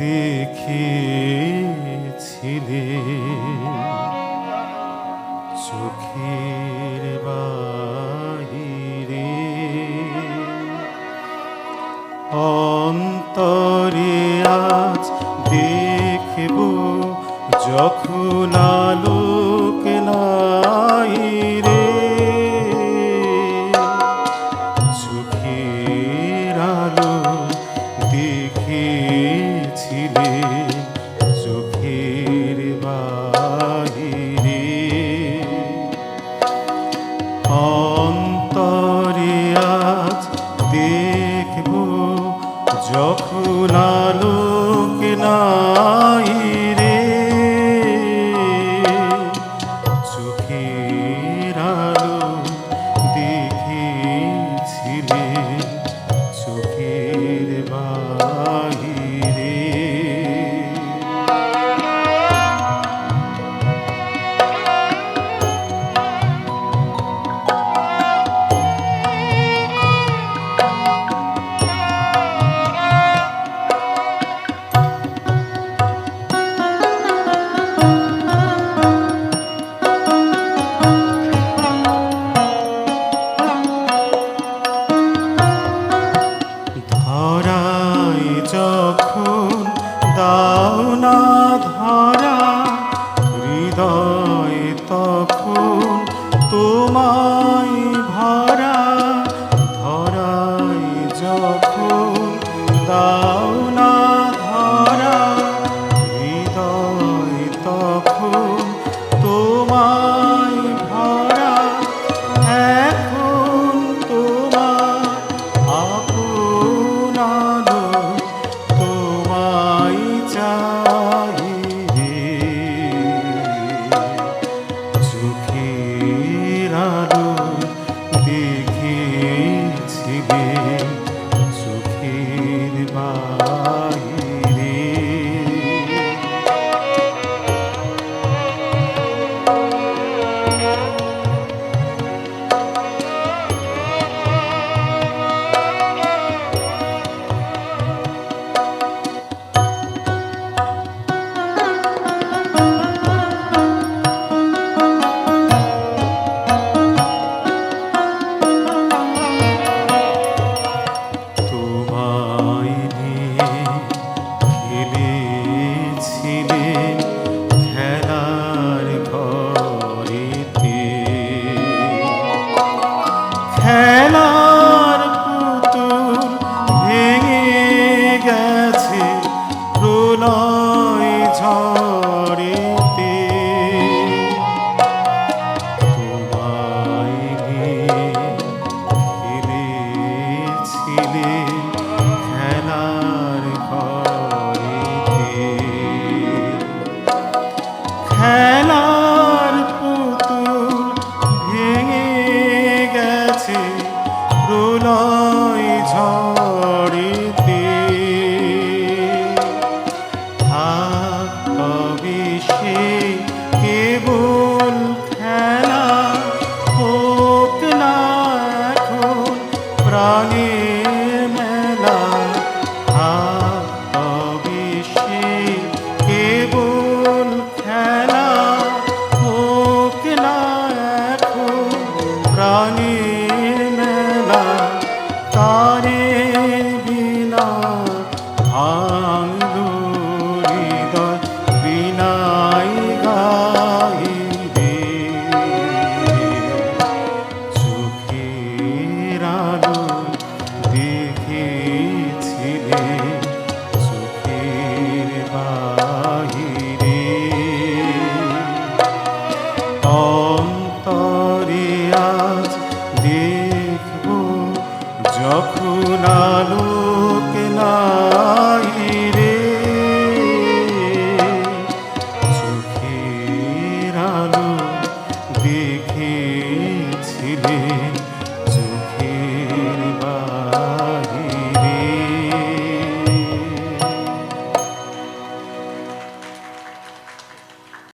দেখিয়েছিলে। চোখের বাহিরে অন্তরে আজ দেখব যখন আলোক না হইবে চোখের বাহিরে অন্তরে আজ দেখব যখন আলোক নাই। নাই যখন দাও না হেলা Om